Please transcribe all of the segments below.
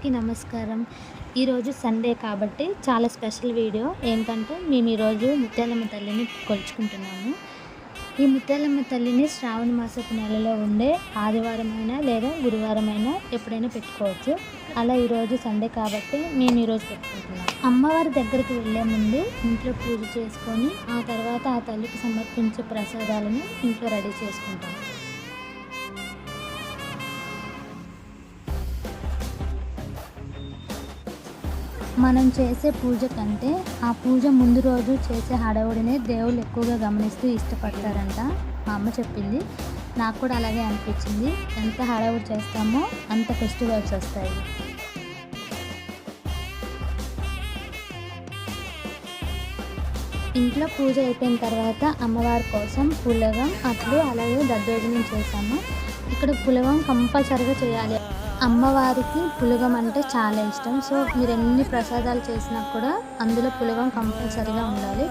అందరికీ నమస్కారం. ఈరోజు సండే కాబట్టి చాలా స్పెషల్ వీడియో. ఏంటంటే మేము ఈరోజు ముత్యాలమ్మ తల్లిని కొలుచుకుంటున్నాము. ఈ ముత్యాలమ్మ తల్లిని శ్రావణ మాసపు నెలలో ఉండే ఆదివారమైనా లేదా గురువారమైనా ఎప్పుడైనా పెట్టుకోవచ్చు. అలా ఈరోజు సండే కాబట్టి మేము ఈరోజు పెట్టుకుంటున్నాము అమ్మవారి దగ్గరికి వెళ్ళే ముందు ఇంట్లో పూజ చేసుకొని ఆ తర్వాత ఆ తల్లికి సమర్పించే ప్రసాదాలను ఇంట్లో రెడీ చేసుకుంటాం. మనం చేసే పూజ కంటే ఆ పూజ ముందు రోజు చేసే హడావుడినే దేవుళ్ళు ఎక్కువగా గమనిస్తూ ఇష్టపడతారంట మా అమ్మ చెప్పింది. నాకు కూడా అలాగే అనిపించింది. ఎంత హడావుడి చేస్తామో అంత ఫెస్టివల్స్ వస్తాయి. ఇంట్లో పూజ అయిపోయిన తర్వాత అమ్మవారి కోసం పులగం అట్లు అలాగే దద్దోజనం చేశాము. ఇక్కడ పులగం కంపల్సరీగా చేయాలి. అమ్మవారికి పులగం అంటే చాలా ఇష్టం. సో మీరు ఎన్ని ప్రసాదాలు చేసినా కూడా అందులో పులగం కంపల్సరీగా ఉండాలి.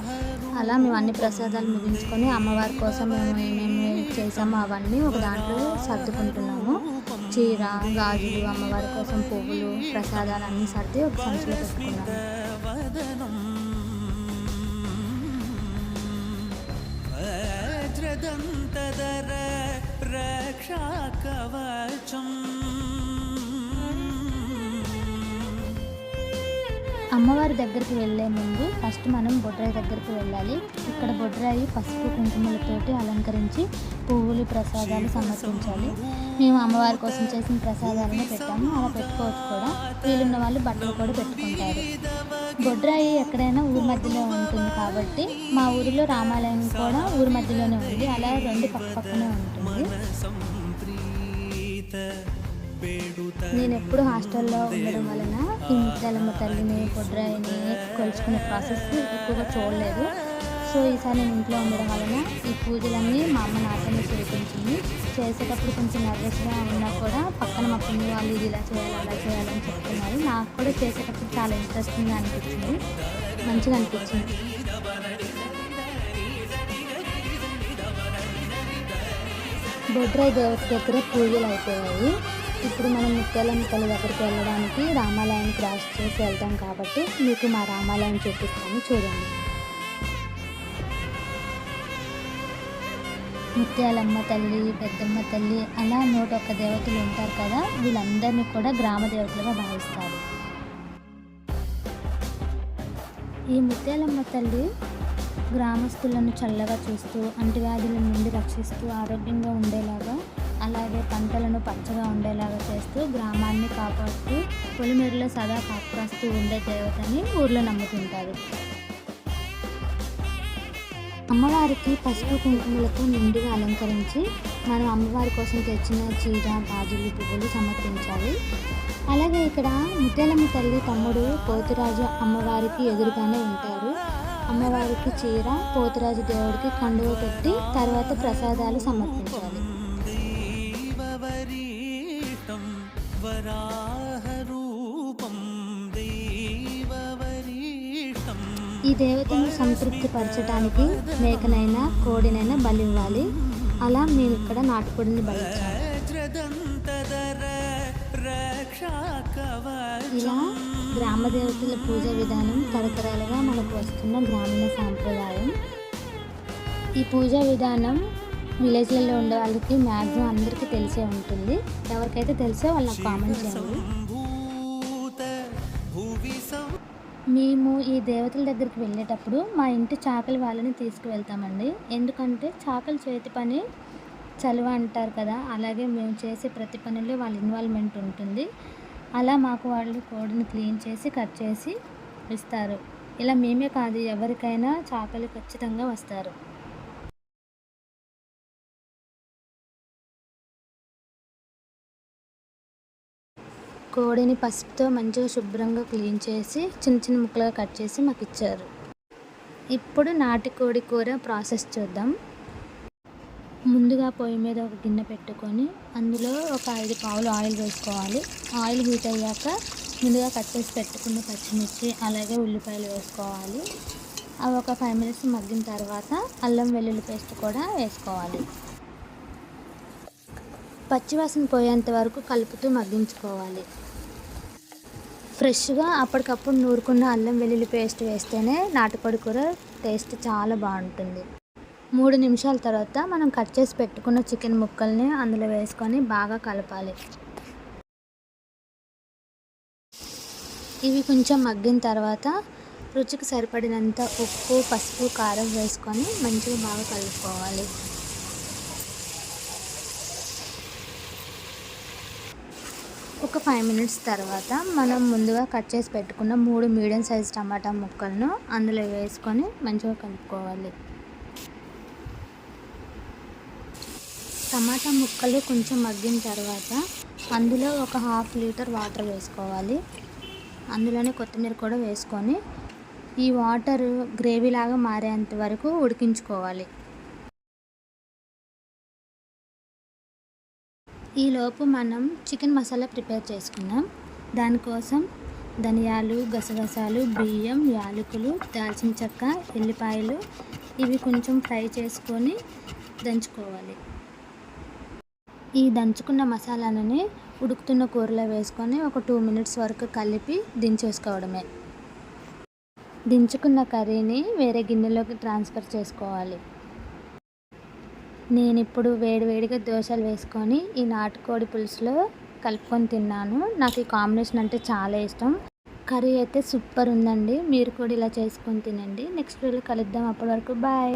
అలా మేము అన్ని ప్రసాదాలు ముగించుకొని అమ్మవారి కోసం మేము ఏమేమి చేసామో అవన్నీ ఒక దాంట్లో సర్దుకుంటున్నాము. చీర గాజులు అమ్మవారి కోసం పువ్వులు ప్రసాదాలు అన్నీ సర్ది ఒక సంచిలో పెట్టుకున్నాము. వజ్రదంతదర రక్షాకవచం అమ్మవారి దగ్గరికి వెళ్ళే ముందు ఫస్ట్ మనం బొడ్రాయి దగ్గరికి వెళ్ళాలి. ఇక్కడ బొడ్రాయి పసుపు కుంకుమలతోటి అలంకరించి పువ్వులు ప్రసాదాలు సమర్పించాలి. మేము అమ్మవారి కోసం చేసిన ప్రసాదాలను పెట్టాము. అలా పెట్టుకోవచ్చు కూడా. వీలున్న వాళ్ళు బట్టలు కూడా పెట్టుకుంటారు. బొడ్రాయి ఎక్కడైనా ఊరి మధ్యలో ఉంటుంది కాబట్టి మా ఊరిలో రామాలయం కూడా ఊరి మధ్యలోనే ఉంది. అలా రెండు పక్క పక్కనే ఉంటుంది. నేను ఎప్పుడు హాస్టల్లో ఉండడం వలన ఈ ముత్యాలమ్మ తల్లిని బొడ్రాయిని కొలుచుకునే ప్రాసెస్ ఎక్కువగా చూడలేదు. సో ఈసారి నేను ఇంట్లో ఉండడం వలన ఈ పూజలన్నీ మా అమ్మ నాతోనే చేయించింది చేసేటప్పుడు కొంచెం నర్వస్గా ఉన్నా కూడా పక్కన మా పిన్ని వాళ్ళు ఇది ఇలా చేయాలి అలా చేయాలని చెప్తున్నారు. నాకు కూడా చేసేటప్పుడు చాలా ఇంట్రెస్టింగ్గా అనిపించింది. మంచిగా అనిపించింది. బొడ్రాయి దేవత దగ్గర పూజలు అయిపోయాయి. ఇప్పుడు మనం ముత్యాలమ్మ తల్లి దగ్గరికి వెళ్ళడానికి రామాలయం క్రాస్ చేసి వెళ్తాం కాబట్టి మీకు మా రామాలయం చూపిస్తాను చూడండి. ముత్యాలమ్మ తల్లి పెద్దమ్మ తల్లి అలా నూట ఒక్క దేవతలు ఉంటారు కదా వీళ్ళందరినీ కూడా గ్రామ దేవతలుగా భావిస్తారు. ఈ ముత్యాలమ్మ తల్లి గ్రామస్తులను చల్లగా చూస్తూ అంటువ్యాధుల నుండి రక్షిస్తూ ఆరోగ్యంగా ఉండేలాగా అలాగే పంటలను పచ్చగా ఉండేలాగా చేస్తూ గ్రామాన్ని కాపాడుతూ పొలిమేరలో సదా కాపాస్తూ ఉండే దేవతని ఊర్లో నమ్ముతుంటారు. అమ్మవారికి పసుపు కుంకుమలతో నిండుగా అలంకరించి మనం అమ్మవారి కోసం తెచ్చిన చీర గాజులు పువ్వులు సమర్పించాలి. అలాగే ఇక్కడ ముత్యాలమ్మ తల్లి తమ్ముడు పోతురాజు అమ్మవారికి ఎదురుగానే ఉంటారు. అమ్మవారికి చీర పోతురాజు దేవుడికి కండువ పెట్టి తర్వాత ప్రసాదాలు సమర్పించాలి. దైవవరీష్టం వరాహరూపం దైవవరీష్టం ఈ దేవతను సంతృప్తి పరచడానికి మేకనైనా కోడినైనా బలివ్వాలి. అలా మేము ఇక్కడ నాటుకోడిని రక్షాకవచం ఇలా గ్రామ దేవతల పూజ విధానం తరతరాలుగా మనకు వస్తున్న గ్రామీణ సాంప్రదాయం. ఈ పూజా విధానం విలేజ్లలో ఉండే వాళ్ళకి మ్యాక్సిమం అందరికీ తెలిసే ఉంటుంది. ఎవరికైతే తెలిసో వాళ్ళకి కామెంట్ చేయండి. మేము ఈ దేవతల దగ్గరికి వెళ్ళేటప్పుడు మా ఇంటి చాకలి వాళ్ళని తీసుకువెళ్తామండి. ఎందుకంటే చాకలి చేతి పని చలువ అంటారు కదా అలాగే మేము చేసే ప్రతి పనిలో వాళ్ళ ఇన్వాల్వ్మెంట్ ఉంటుంది. అలా మాకు వాళ్ళు కోడిని క్లీన్ చేసి కట్ చేసి ఇస్తారు. ఇలా మేమే కాదు ఎవరికైనా చాకలి ఖచ్చితంగా వస్తారు. కోడిని పసుపుతో మంచిగా శుభ్రంగా క్లీన్ చేసి చిన్న చిన్న ముక్కలుగా కట్ చేసి మాకు ఇచ్చారు. ఇప్పుడు నాటుకోడి కూర ప్రాసెస్ చూద్దాం. ముందుగా పొయ్యి మీద ఒక గిన్నె పెట్టుకొని అందులో ఒక ఐదు పావులు ఆయిల్ వేసుకోవాలి. ఆయిల్ హీట్ అయ్యాక ముందుగా కట్ చేసి పెట్టుకున్న పచ్చిమిర్చి అలాగే ఉల్లిపాయలు వేసుకోవాలి. అవి ఒక ఫైవ్ మినిట్స్ మగ్గిన తర్వాత అల్లం వెల్లుల్లి పేస్ట్ కూడా వేసుకోవాలి. పచ్చివాసన పోయేంత వరకు కలుపుతూ మగ్గించుకోవాలి. ఫ్రెష్గా అప్పటికప్పుడు నూరుకున్న అల్లం వెల్లుల్లి పేస్ట్ వేస్తేనే నాటుకోడి కూర టేస్ట్ చాలా బాగుంటుంది. మూడు నిమిషాల తర్వాత మనం కట్ చేసి పెట్టుకున్న చికెన్ ముక్కల్ని అందులో వేసుకొని బాగా కలపాలి. ఇవి కొంచెం మగ్గిన తర్వాత రుచికి సరిపడినంత ఉప్పు పసుపు కారం వేసుకొని మంచిగా బాగా కలుపుకోవాలి. ఒక ఫైవ్ మినిట్స్ తర్వాత మనం ముందుగా కట్ చేసి పెట్టుకున్న మూడు మీడియం సైజ్ టమాటా ముక్కలను అందులో వేసుకొని మంచిగా కలుపుకోవాలి. టమాటా ముక్కలు కొంచెం మగ్గిన తర్వాత అందులో ఒక హాఫ్ లీటర్ వాటర్ వేసుకోవాలి. అందులోనే కొత్తిమీర కూడా వేసుకొని ఈ వాటర్ గ్రేవీ లాగా మారేంత వరకు ఉడికించుకోవాలి. ఈలోపు మనం చికెన్ మసాలా ప్రిపేర్ చేసుకుందాం. దానికోసం ధనియాలు గసగసాలు బియ్యం యాలకులు దాల్చిన చెక్క ఎల్లిపాయలు ఇవి కొంచెం ఫ్రై చేసుకొని దంచుకోవాలి. ఈ దంచుకున్న మసాలాలని ఉడుకుతున్న కూరలో వేసుకొని ఒక టూ మినిట్స్ వరకు కలిపి దించేసుకోవడమే. దించుకున్న కర్రీని వేరే గిన్నెలోకి ట్రాన్స్ఫర్ చేసుకోవాలి. నేను ఇప్పుడు వేడివేడిగా దోశలు వేసుకొని ఈ నాటుకోడి పులుసులో కలుపుకొని తిన్నాను. నాకు ఈ కాంబినేషన్ అంటే చాలా ఇష్టం. కర్రీ అయితే సూపర్ ఉందండి. మీరు కూడా ఇలా చేసుకొని తినండి. నెక్స్ట్ వీడియో కలుద్దాం. అప్పటి వరకు బాయ్.